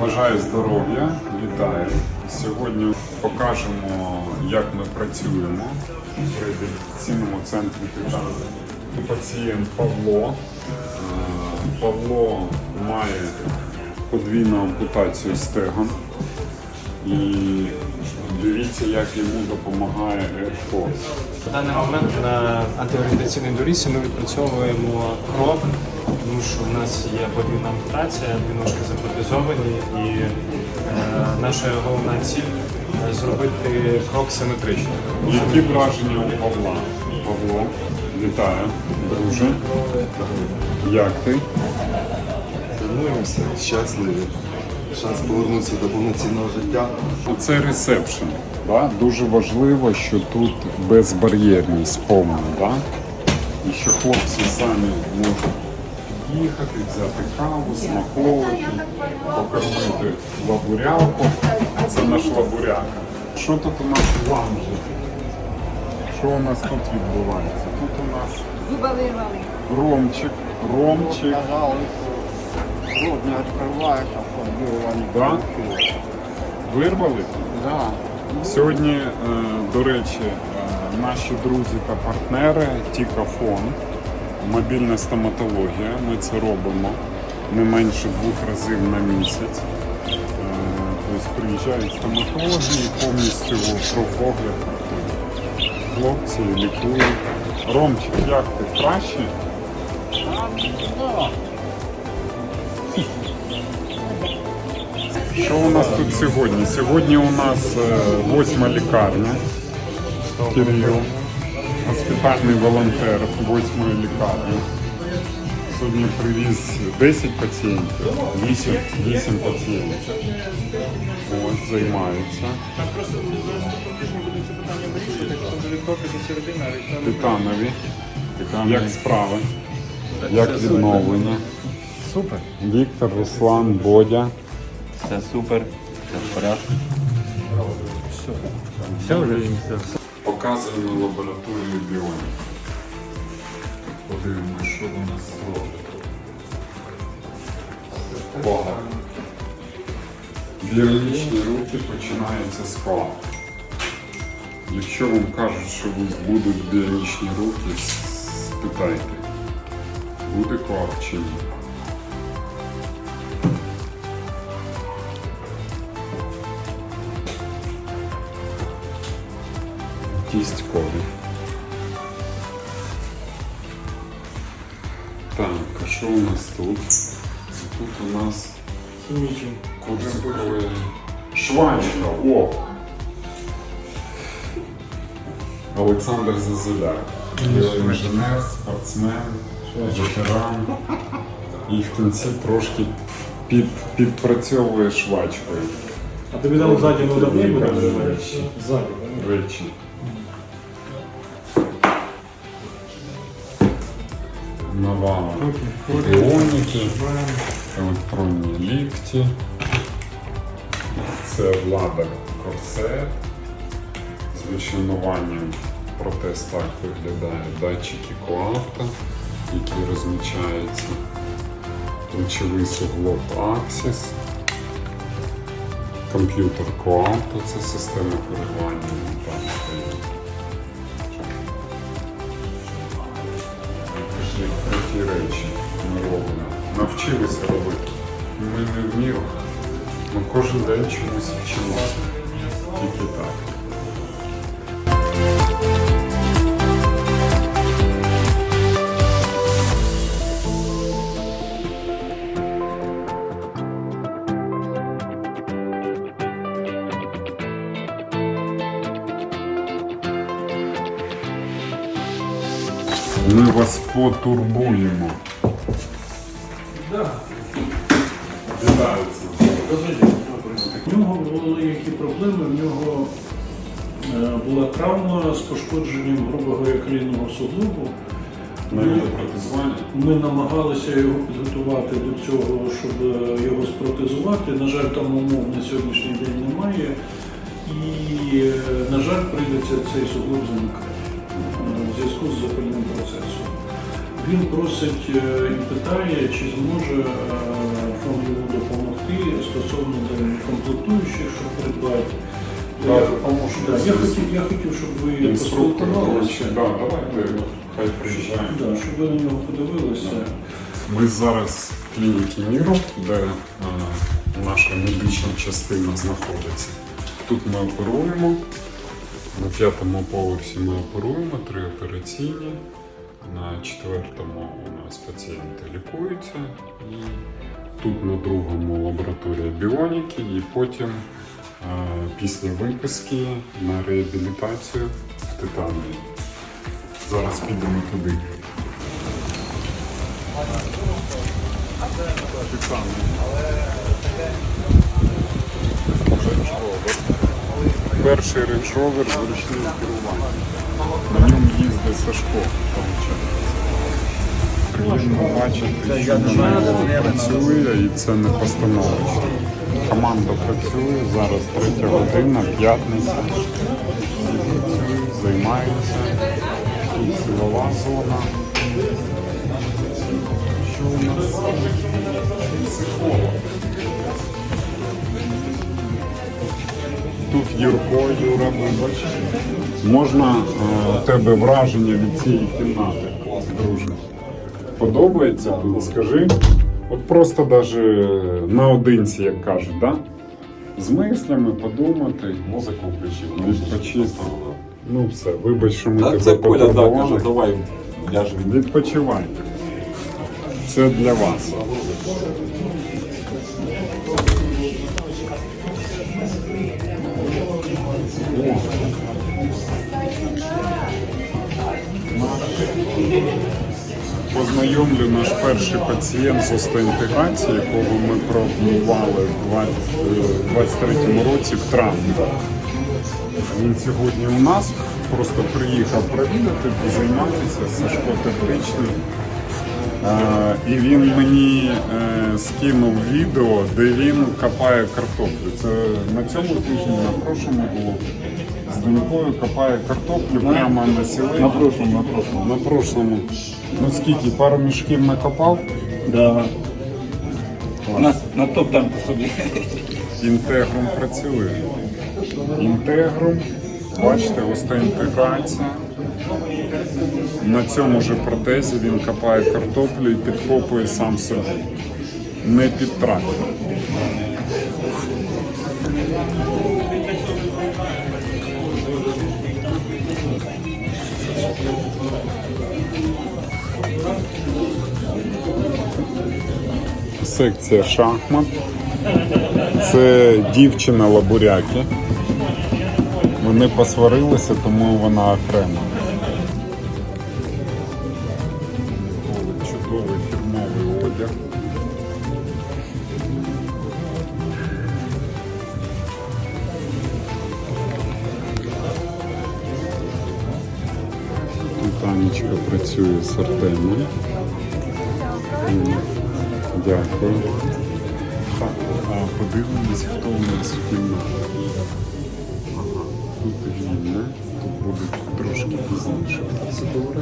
Бажаю здоров'я, вітаю. Сьогодні покажемо, як ми працюємо в реабілітаційному центрі Титан. Пацієнт Павло. Е, Павло має подвійну ампутацію стегон. І дивіться, як йому допомагає AirForce. В даний момент на антиорієнтаційній доріжці ми відпрацьовуємо крок, тому що в нас є подвійна ампутація, дві ножки запротезовані, і е, наша головна ціль е, зробити крок симетрично. Які враження у Павла? Павло, вітаю, друже. Як ти? Тренуємося, щасливі. Шанс повернутися до повноцінного життя. Це ресепшн. Да? Дуже важливо, що тут безбар'єрність повна. Да? І що хлопці самі можуть їхати, взяти каву, смаколики, покормити лабурялку. Це наш лабуряка. Що тут у нас в ланжі? Що у нас тут відбувається? Тут у нас Ромчик, Ромчик. Рот не відкриваєш, а Да? Вирвали? Да. Сьогодні, е, до речі, е, наші друзі та партнери Тікафон, мобільна стоматологія. Ми це робимо не менше двох разів на місяць. Е, Тобто приїжджають стоматологи і повністю профогляд проходять. Хлопці лікують. Ромчик, як ти? Краще? Що у нас тут сьогодні? Сьогодні у нас е, восьма лікарня. Кирил, госпітальний волонтер восьмої лікарні. Сьогодні привіз 10 пацієнтів, 8, 8 пацієнтів. Ось, займаються. Титанові. Як справи? Як відновлення? Супер. Віктор, Руслан, Бодя. Все супер, все в порядку. Все вже? Показуємо лабораторію біонів. Подивимося, що у нас робить. Багато. Біологічні руки починаються з кола. Якщо вам кажуть, що будуть біонічні руки, спитайте, буде коап чи ні. Кість коди. Так, а що у нас тут? Тут у нас курсове швачка. О! Олександр Зазуляк. Інженер, спортсмен, ветеран. І в кінці трошки під, підпрацьовує швачкою. А тобі там ззаді не Такі удобно буде? Ззаді, да? речі. Нова біоніки, електронні лікті. Це влада корсет. З вишинуванням протез так виглядає датчики коавта, які розмічаються. Плечовий суглоб Axis. Комп'ютер коавта це система керування. Пішли круті речі ми робимо. Навчилися робити. Ми не в міру. Ми кожен день чомусь вчимося. Ми вас потурбуємо. Вітаються. В нього були які проблеми, в нього е, була травма з пошкодженням грубого колінного суглобу. На протезування. Ми намагалися його підготувати до цього, щоб е, його спротезувати. На жаль, там умов на сьогоднішній день немає. І, е, на жаль, прийдеться цей суглоб замикати зв'язку з запальним процесом. Він просить е, і питає, чи зможе е, фонд йому допомогти стосовно комплектуючих, щоб придбати. Да, Я- Да, я, хотів, я хотів, щоб ви поспілкувалися. да, давайте хай приїжджає. Да, щоб ви на нього подивилися. Ми зараз в клініці Міру, де е, наша медична частина знаходиться. Тут ми оперуємо. На п'ятому поверсі ми оперуємо, три операційні. На четвертому у нас пацієнти лікуються. І тут на другому лабораторія біоніки, і потім е, після виписки на реабілітацію в Титанії. Зараз підемо туди. Перший Range Rover з ручним керуванням. На ньому їздить Сашко. Приємно бачити, що вона працює і це не постановочно. Команда працює, зараз третя година, п'ятниця. Тут силова зона. Що у нас? Психолог. Тут Юрко, Юра, вибач. Можна е, у тебе враження від цієї кімнати, друже? Подобається тут, скажи. От просто даже наодинці, як кажуть, да? з мислями подумати, музику включити, відпочити. Ну все, вибач, що ми Так, тебе Коля, да, каже, давай ляжемо. Відпочивайте. Це для вас. Познайомлю наш перший пацієнт з остеінтеграції, якого ми пробували в 23-му році в травні. Він сьогодні у нас просто приїхав провідати, займатися Сашко Тепличний. Е, і він мені е, скинув відео, де він копає картоплю. Це на цьому тижні, на прошлому було. З донькою копає картоплю прямо на сілені. На прошлому, на прошлому. На прошлому. Ну скільки, пару мішків накопав? Да. У нас на топ там собі. Інтегрум працює. Інтегрум, бачите, остеінтеграція. На цьому ж протезі він копає картоплю і підкопує сам собі. Не під трактор. Секція шахмат. Це дівчина лабуряки. Вони посварилися, тому вона окрема. Чудовий фірмовий одяг. Тут Анечка працює з Артемом. Дякую. Так, а подивимось, хто у нас в кімнаті. Ага, тут вільне, тут будуть трошки пізніше процедури.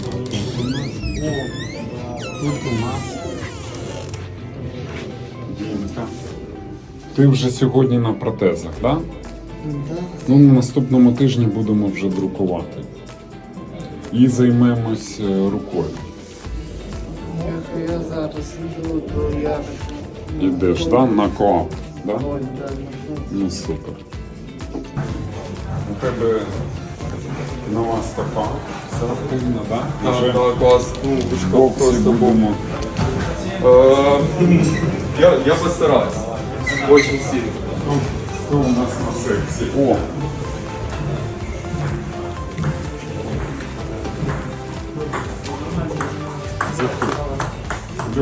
Тут у нас. Тут у нас. Дімка. Ти вже сьогодні на протезах, так? Да? Ну, на наступному тижні будемо вже друкувати. І займемось е, рукою. Я зараз йду, то я Ідеш, да? На коап. Да? ой, да, Ну супер. У тебе нова стопа, спортивна, да? Вже Так, клас. Ну, в бучка боксі просто був. будемо. Е, Я, я постараюсь. Очень сильно. Ну, Хто у нас на секції? О!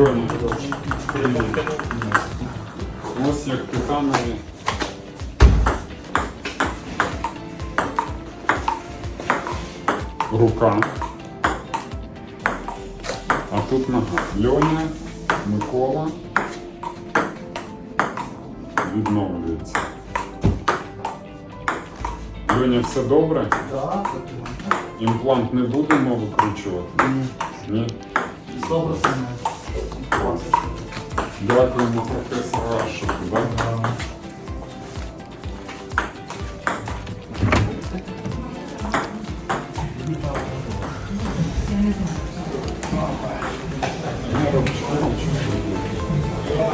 Льоня, привіт. Ось як титанові. Рука. А тут нога. Льоня, Микола. Відновлюється. Льоня, все добре? Так, Імплант не будемо викручувати? Ні. Ні? добре саме. Дякуємо професору Ашику.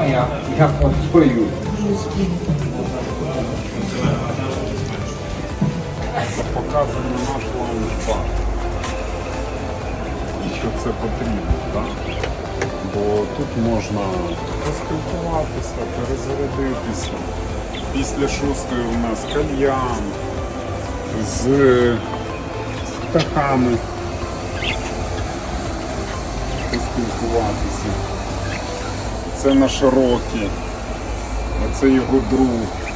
Я, я постою. Показуємо наш лаунж-бар. І що це потрібно, так? Бо тут можна поспілкуватися, перезарядитися. Після шостої у нас кальян з птахами. Поспілкуватися. Це наш Рокі. Це його друг.